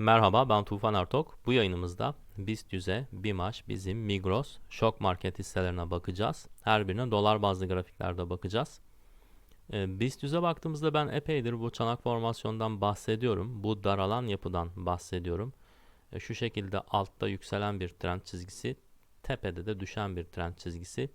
Merhaba ben Tufan Ertok. Bu yayınımızda BIST 100'e, BİMAŞ, Bizim, Migros, Şok Market hisselerine bakacağız. Her birine dolar bazlı grafiklerde bakacağız. Ee, BIST 100'e baktığımızda ben epeydir bu çanak formasyondan bahsediyorum. Bu daralan yapıdan bahsediyorum. Ee, Şu şekilde altta yükselen bir trend çizgisi, tepede de düşen bir trend çizgisi.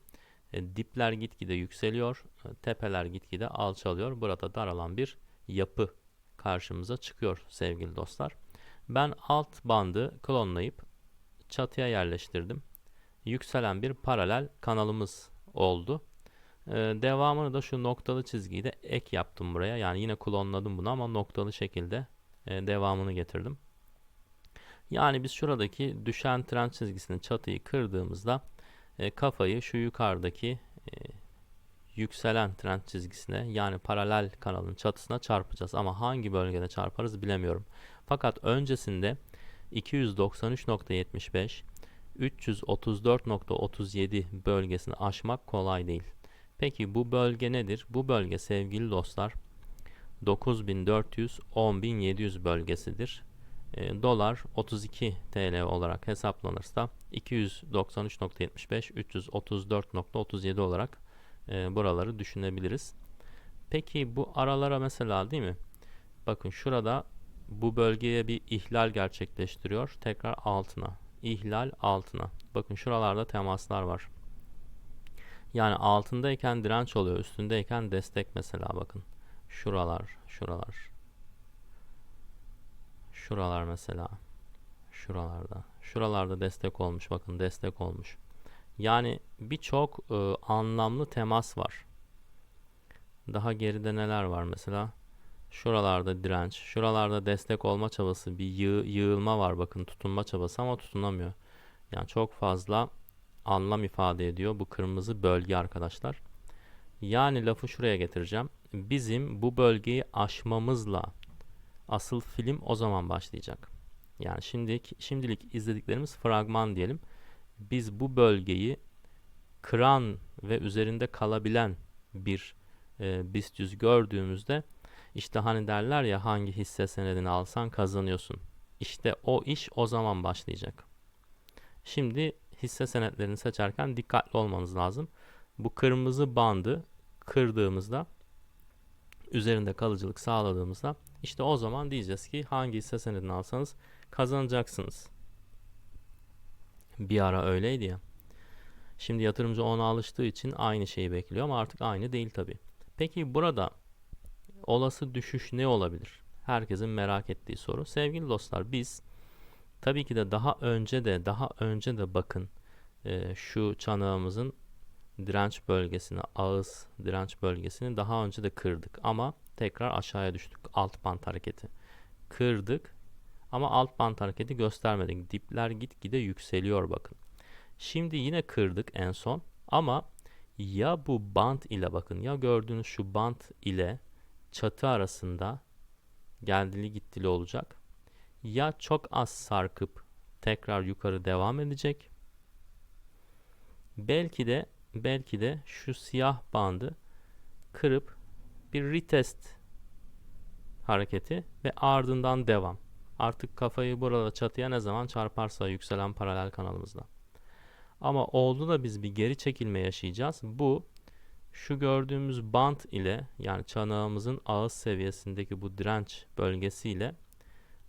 E, Dipler gitgide yükseliyor, tepeler gitgide alçalıyor. Burada daralan bir yapı karşımıza çıkıyor sevgili dostlar. Ben alt bandı klonlayıp çatıya yerleştirdim. Yükselen bir paralel kanalımız oldu. Ee, devamını da şu noktalı çizgiyi de ek yaptım buraya. Yani yine klonladım bunu ama noktalı şekilde e, devamını getirdim. Yani biz şuradaki düşen trend çizgisinin çatıyı kırdığımızda e, kafayı şu yukarıdaki e, yükselen trend çizgisine yani paralel kanalın çatısına çarpacağız. Ama hangi bölgede çarparız bilemiyorum. Fakat öncesinde 293.75 334.37 bölgesini aşmak kolay değil. Peki bu bölge nedir? Bu bölge sevgili dostlar 9400-10700 bölgesidir. E, dolar 32 TL olarak hesaplanırsa 293.75 334.37 olarak e, buraları düşünebiliriz. Peki bu aralara mesela değil mi? Bakın şurada bu bölgeye bir ihlal gerçekleştiriyor. Tekrar altına. İhlal altına. Bakın şuralarda temaslar var. Yani altındayken direnç oluyor. Üstündeyken destek mesela bakın. Şuralar, şuralar. Şuralar mesela. Şuralarda. Şuralarda destek olmuş. Bakın destek olmuş. Yani birçok e, anlamlı temas var. Daha geride neler var mesela? Şuralarda direnç, şuralarda destek olma çabası, bir yığ, yığılma var bakın tutunma çabası ama tutunamıyor. Yani çok fazla anlam ifade ediyor bu kırmızı bölge arkadaşlar. Yani lafı şuraya getireceğim. Bizim bu bölgeyi aşmamızla asıl film o zaman başlayacak. Yani şimdilik, şimdilik izlediklerimiz fragman diyelim. Biz bu bölgeyi kıran ve üzerinde kalabilen bir e, BIST 100 gördüğümüzde işte hani derler ya hangi hisse senedini alsan kazanıyorsun. İşte o iş o zaman başlayacak. Şimdi hisse senetlerini seçerken dikkatli olmanız lazım. Bu kırmızı bandı kırdığımızda üzerinde kalıcılık sağladığımızda işte o zaman diyeceğiz ki hangi hisse senedini alsanız kazanacaksınız. Bir ara öyleydi ya. Şimdi yatırımcı ona alıştığı için aynı şeyi bekliyor ama artık aynı değil tabi. Peki burada olası düşüş ne olabilir? Herkesin merak ettiği soru. Sevgili dostlar biz tabii ki de daha önce de daha önce de bakın e, şu çanağımızın direnç bölgesini, ağız direnç bölgesini daha önce de kırdık ama tekrar aşağıya düştük. Alt bant hareketi. Kırdık ama alt bant hareketi göstermedik. Dipler gitgide yükseliyor bakın. Şimdi yine kırdık en son ama ya bu bant ile bakın ya gördüğünüz şu bant ile çatı arasında geldili gittili olacak. Ya çok az sarkıp tekrar yukarı devam edecek. Belki de belki de şu siyah bandı kırıp bir retest hareketi ve ardından devam. Artık kafayı burada çatıya ne zaman çarparsa yükselen paralel kanalımızda. Ama oldu da biz bir geri çekilme yaşayacağız. Bu şu gördüğümüz bant ile yani çanağımızın ağız seviyesindeki bu direnç bölgesi ile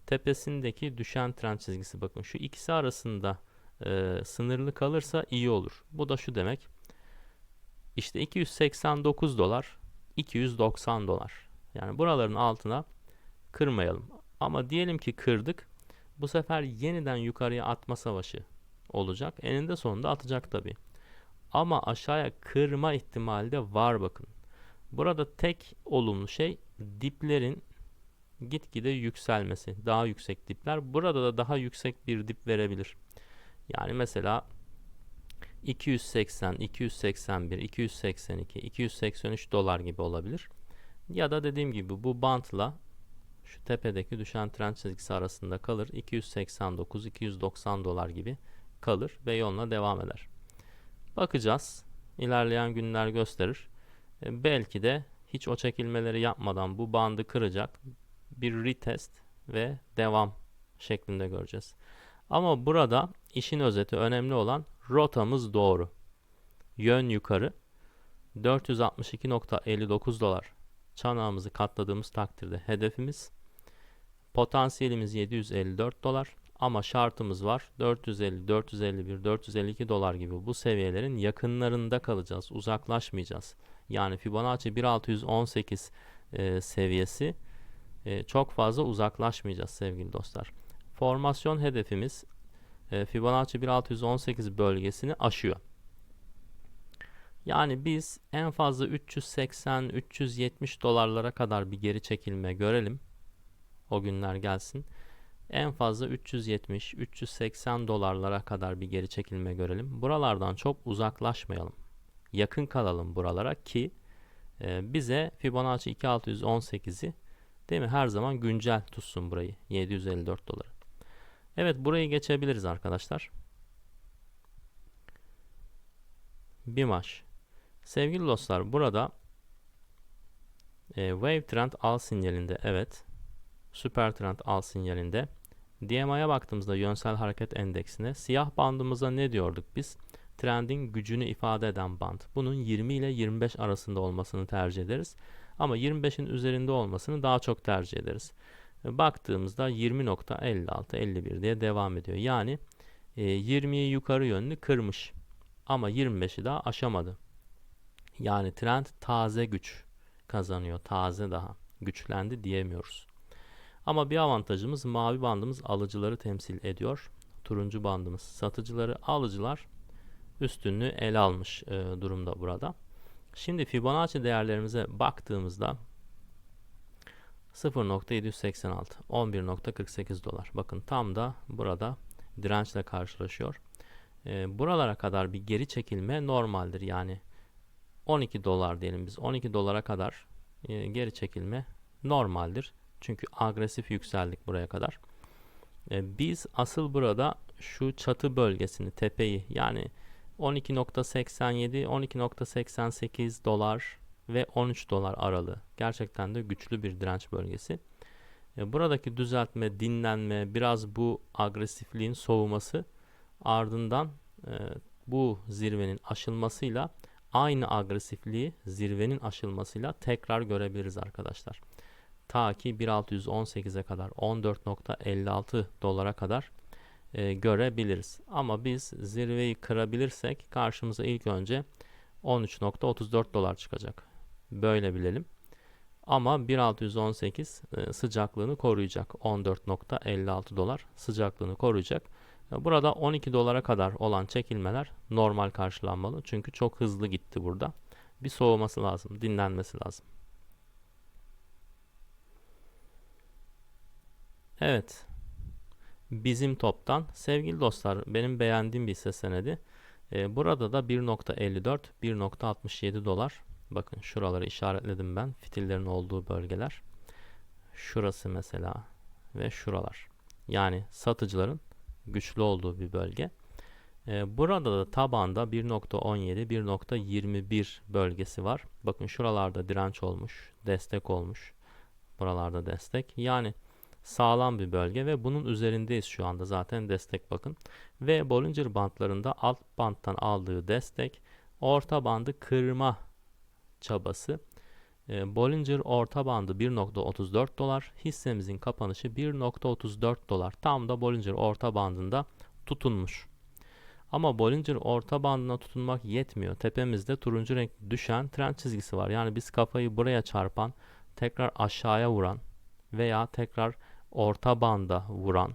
tepesindeki düşen trend çizgisi bakın şu ikisi arasında e, sınırlı kalırsa iyi olur. Bu da şu demek. İşte 289 dolar 290 dolar. Yani buraların altına kırmayalım. Ama diyelim ki kırdık. Bu sefer yeniden yukarıya atma savaşı olacak. Eninde sonunda atacak tabi. Ama aşağıya kırma ihtimali de var bakın. Burada tek olumlu şey diplerin gitgide yükselmesi. Daha yüksek dipler. Burada da daha yüksek bir dip verebilir. Yani mesela 280, 281, 282, 283 dolar gibi olabilir. Ya da dediğim gibi bu bantla şu tepedeki düşen trend çizgisi arasında kalır. 289, 290 dolar gibi kalır ve yoluna devam eder. Bakacağız. İlerleyen günler gösterir. E, belki de hiç o çekilmeleri yapmadan bu bandı kıracak bir retest ve devam şeklinde göreceğiz. Ama burada işin özeti önemli olan rotamız doğru. Yön yukarı 462.59 dolar çanağımızı katladığımız takdirde hedefimiz potansiyelimiz 754 dolar ama şartımız var 450, 451, 452 dolar gibi bu seviyelerin yakınlarında kalacağız uzaklaşmayacağız. Yani Fibonacci 1618 e, seviyesi e, çok fazla uzaklaşmayacağız sevgili dostlar. Formasyon hedefimiz e, Fibonacci 1618 bölgesini aşıyor. Yani biz en fazla 380-370 dolarlara kadar bir geri çekilme görelim. O günler gelsin. En fazla 370-380 dolarlara kadar bir geri çekilme görelim. Buralardan çok uzaklaşmayalım. Yakın kalalım buralara ki e, bize Fibonacci 2618'i değil mi her zaman güncel tutsun burayı 754 doları. Evet burayı geçebiliriz arkadaşlar. BİMAŞ Sevgili dostlar burada e, Wave Trend al sinyalinde evet. Süper Trend al sinyalinde. DMA'ya baktığımızda yönsel hareket endeksine siyah bandımıza ne diyorduk biz? Trendin gücünü ifade eden band. Bunun 20 ile 25 arasında olmasını tercih ederiz. Ama 25'in üzerinde olmasını daha çok tercih ederiz. E, baktığımızda 20.56-51 diye devam ediyor. Yani e, 20'yi yukarı yönlü kırmış. Ama 25'i daha aşamadı. Yani trend taze güç kazanıyor. Taze daha güçlendi diyemiyoruz. Ama bir avantajımız mavi bandımız alıcıları temsil ediyor. Turuncu bandımız satıcıları, alıcılar üstünlüğü ele almış e, durumda burada. Şimdi Fibonacci değerlerimize baktığımızda 0.786 11.48 dolar. Bakın tam da burada dirençle karşılaşıyor. E, buralara kadar bir geri çekilme normaldir. Yani 12 dolar diyelim biz. 12 dolara kadar e, geri çekilme normaldir. Çünkü agresif yükseldik buraya kadar. E, biz asıl burada şu çatı bölgesini, tepeyi yani 12.87, 12.88 dolar ve 13 dolar aralığı. Gerçekten de güçlü bir direnç bölgesi. E, buradaki düzeltme, dinlenme, biraz bu agresifliğin soğuması ardından e, bu zirvenin aşılmasıyla aynı agresifliği zirvenin aşılmasıyla tekrar görebiliriz arkadaşlar. Ta ki 1618'e kadar 14.56 dolara kadar e, görebiliriz. Ama biz zirveyi kırabilirsek karşımıza ilk önce 13.34 dolar çıkacak. Böyle bilelim. Ama 1618 e, sıcaklığını koruyacak. 14.56 dolar sıcaklığını koruyacak. Burada 12 dolara kadar olan çekilmeler normal karşılanmalı. Çünkü çok hızlı gitti burada. Bir soğuması lazım, dinlenmesi lazım. Evet. Bizim toptan sevgili dostlar benim beğendiğim bir hisse senedi. Ee, burada da 1.54 1.67 dolar. Bakın şuraları işaretledim ben. Fitillerin olduğu bölgeler. Şurası mesela ve şuralar. Yani satıcıların güçlü olduğu bir bölge. Ee, burada da tabanda 1.17, 1.21 bölgesi var. Bakın şuralarda direnç olmuş, destek olmuş. Buralarda destek. Yani sağlam bir bölge ve bunun üzerindeyiz şu anda zaten destek bakın. Ve Bollinger bandlarında alt banttan aldığı destek orta bandı kırma çabası. E, Bollinger orta bandı 1.34 dolar. Hissemizin kapanışı 1.34 dolar. Tam da Bollinger orta bandında tutunmuş. Ama Bollinger orta bandına tutunmak yetmiyor. Tepemizde turuncu renk düşen trend çizgisi var. Yani biz kafayı buraya çarpan, tekrar aşağıya vuran veya tekrar orta banda vuran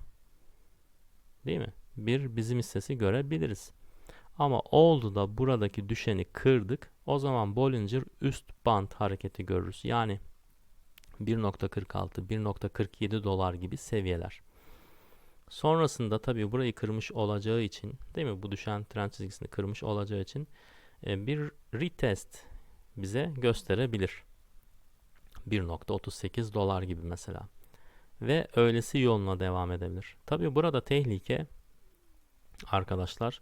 değil mi? Bir bizim hissesi görebiliriz. Ama oldu da buradaki düşeni kırdık. O zaman Bollinger üst band hareketi görürüz. Yani 1.46, 1.47 dolar gibi seviyeler. Sonrasında tabii burayı kırmış olacağı için değil mi? Bu düşen trend çizgisini kırmış olacağı için e, bir retest bize gösterebilir. 1.38 dolar gibi mesela. Ve öylesi yoluna devam edebilir. Tabii burada tehlike arkadaşlar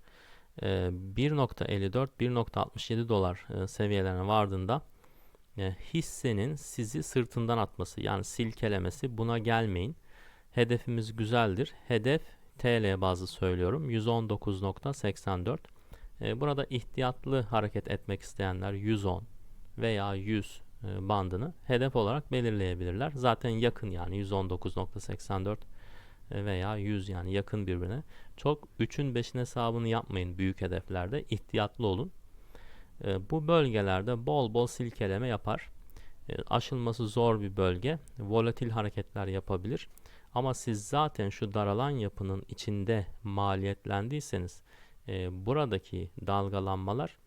1.54-1.67 ee, dolar e, seviyelerine vardığında e, hissenin sizi sırtından atması yani silkelemesi buna gelmeyin. Hedefimiz güzeldir. Hedef TL bazı söylüyorum. 119.84. E, burada ihtiyatlı hareket etmek isteyenler 110 veya 100 e, bandını hedef olarak belirleyebilirler. Zaten yakın yani 119.84 e, veya 100 yani yakın birbirine. Çok 3'ün 5'in hesabını yapmayın büyük hedeflerde. ihtiyatlı olun. E, bu bölgelerde bol bol silkeleme yapar. Aşılması zor bir bölge. Volatil hareketler yapabilir. Ama siz zaten şu daralan yapının içinde maliyetlendiyseniz buradaki dalgalanmalar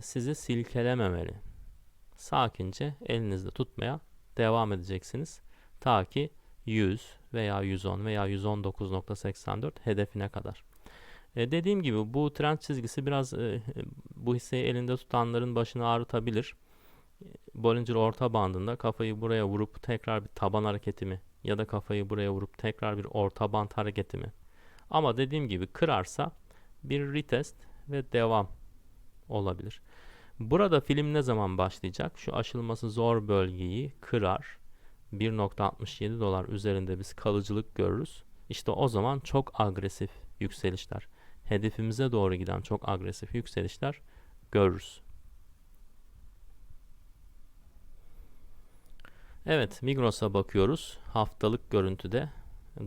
sizi silkelememeli sakince elinizde tutmaya devam edeceksiniz. Ta ki 100 veya 110 veya 119.84 hedefine kadar. E, dediğim gibi bu trend çizgisi biraz e, bu hisseyi elinde tutanların başını ağrıtabilir. Bollinger orta bandında kafayı buraya vurup tekrar bir taban hareketi mi ya da kafayı buraya vurup tekrar bir orta band hareketi mi? Ama dediğim gibi kırarsa bir retest ve devam olabilir. Burada film ne zaman başlayacak? Şu aşılması zor bölgeyi kırar. 1.67 dolar üzerinde biz kalıcılık görürüz. İşte o zaman çok agresif yükselişler, hedefimize doğru giden çok agresif yükselişler görürüz. Evet, Migros'a bakıyoruz. Haftalık görüntüde,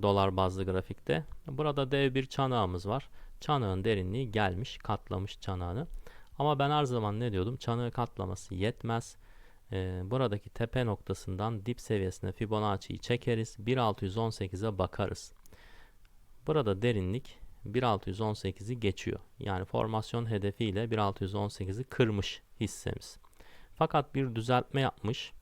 dolar bazlı grafikte. Burada dev bir çanağımız var. Çanağın derinliği gelmiş, katlamış çanağını. Ama ben her zaman ne diyordum? Çanağı katlaması yetmez. Ee, buradaki tepe noktasından dip seviyesine Fibonacci'yi çekeriz. 1618'e bakarız. Burada derinlik 1618'i geçiyor. Yani formasyon hedefiyle 1618'i kırmış hissemiz. Fakat bir düzeltme yapmış.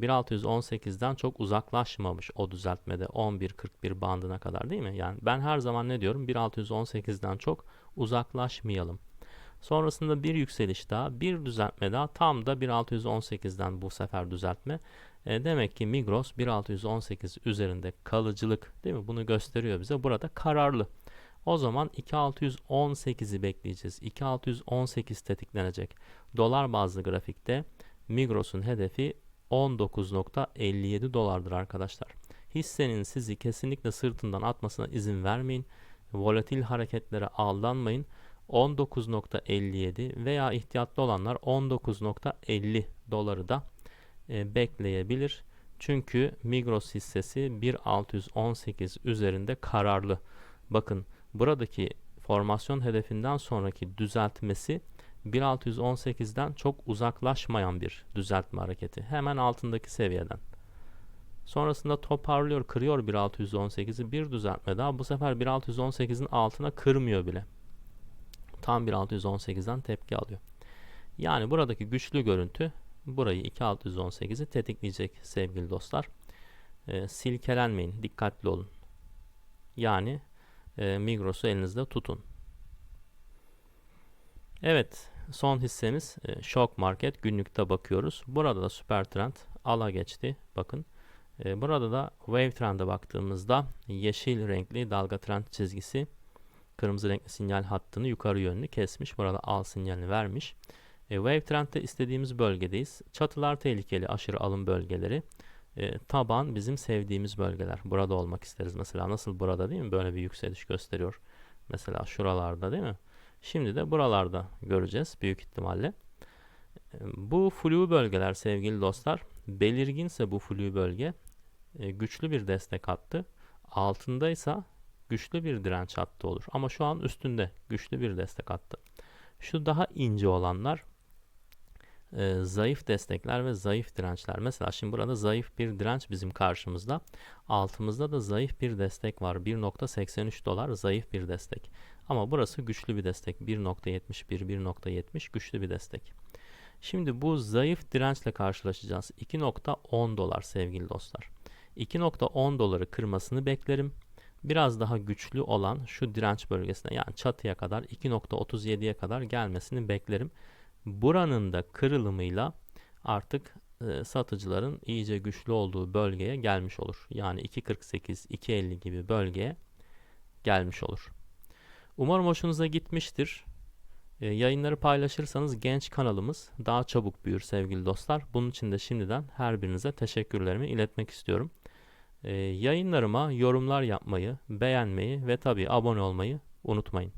1618'den çok uzaklaşmamış o düzeltmede 11.41 bandına kadar değil mi? Yani ben her zaman ne diyorum? 1618'den çok uzaklaşmayalım. Sonrasında bir yükseliş daha, bir düzeltme daha. Tam da 1618'den bu sefer düzeltme. E, demek ki Migros 1618 üzerinde kalıcılık değil mi? Bunu gösteriyor bize. Burada kararlı. O zaman 2618'i bekleyeceğiz. 2618 tetiklenecek. Dolar bazlı grafikte Migros'un hedefi 19.57 dolardır arkadaşlar. Hissenin sizi kesinlikle sırtından atmasına izin vermeyin. Volatil hareketlere aldanmayın. 19.57 veya ihtiyatlı olanlar 19.50 doları da e, bekleyebilir. Çünkü Migros hissesi 1618 üzerinde kararlı. Bakın buradaki formasyon hedefinden sonraki düzeltmesi 1618'den çok uzaklaşmayan bir düzeltme hareketi. Hemen altındaki seviyeden. Sonrasında toparlıyor, kırıyor 1618'i bir düzeltme daha. Bu sefer 1618'in altına kırmıyor bile tam 1618'den tepki alıyor. Yani buradaki güçlü görüntü burayı 2618'i tetikleyecek sevgili dostlar. E, silkelenmeyin, dikkatli olun. Yani e, Migros'u elinizde tutun. Evet, son hissemiz e, Shock Market. Günlükte bakıyoruz. Burada da süper trend ala geçti. Bakın. E, burada da Wave Trend'e baktığımızda yeşil renkli dalga trend çizgisi kırmızı renkli sinyal hattını yukarı yönlü kesmiş. Burada al sinyalini vermiş. E, wave trend'de istediğimiz bölgedeyiz. Çatılar tehlikeli, aşırı alım bölgeleri. E, taban bizim sevdiğimiz bölgeler. Burada olmak isteriz. Mesela nasıl burada değil mi? Böyle bir yükseliş gösteriyor. Mesela şuralarda değil mi? Şimdi de buralarda göreceğiz büyük ihtimalle. E, bu flu bölgeler sevgili dostlar belirginse bu flu bölge e, güçlü bir destek attı. Altındaysa güçlü bir direnç hattı olur. Ama şu an üstünde güçlü bir destek hattı. Şu daha ince olanlar e, zayıf destekler ve zayıf dirençler. Mesela şimdi burada zayıf bir direnç bizim karşımızda. Altımızda da zayıf bir destek var. 1.83 dolar zayıf bir destek. Ama burası güçlü bir destek. 1.71, 1.70 güçlü bir destek. Şimdi bu zayıf dirençle karşılaşacağız. 2.10 dolar sevgili dostlar. 2.10 doları kırmasını beklerim biraz daha güçlü olan şu direnç bölgesine yani çatıya kadar 2.37'ye kadar gelmesini beklerim. Buranın da kırılımıyla artık e, satıcıların iyice güçlü olduğu bölgeye gelmiş olur. Yani 2.48, 2.50 gibi bölgeye gelmiş olur. Umarım hoşunuza gitmiştir. E, yayınları paylaşırsanız genç kanalımız daha çabuk büyür sevgili dostlar. Bunun için de şimdiden her birinize teşekkürlerimi iletmek istiyorum. Ee, yayınlarıma yorumlar yapmayı, beğenmeyi ve tabii abone olmayı unutmayın.